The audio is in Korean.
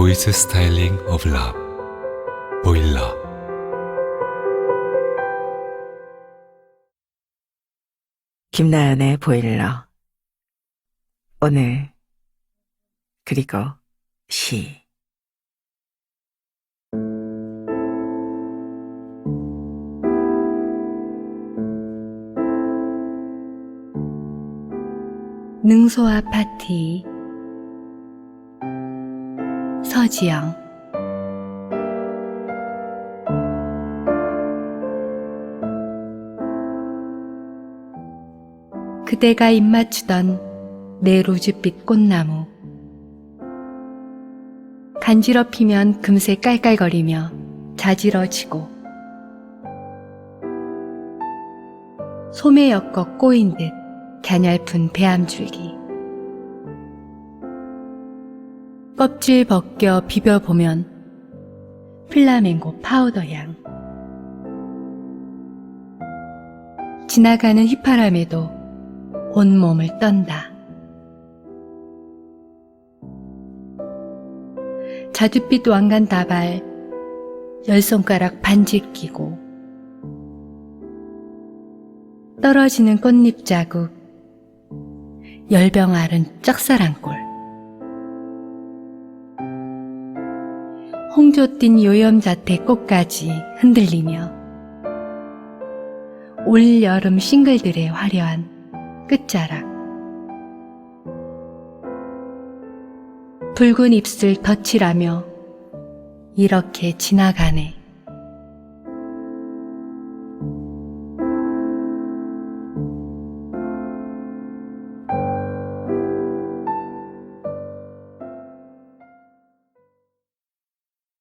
보이스 스타일링 오브 라 보일러 김나연의 보일러. 오늘, 그리고 시. 능소와 파티 서지영 그대가 입맞추던 내 로즈빛 꽃나무. 간지럽히면 금세 깔깔거리며 자지러지고 소매 엮어 꼬인 듯 갸냘픈 배암줄기 껍질 벗겨 비벼보면 플라멩고 파우더 향. 지나가는 휘파람에도 온몸을 떤다. 자줏빛 왕관 다발 열 손가락 반지 끼고 떨어지는 꽃잎 자국 열병 앓은 짝사랑꼴 홍조 띤 요염자태 꽃까지 흔들리며 올 여름 싱글들의 화려한 끝자락. 붉은 입술 덧칠하며 이렇게 지나가네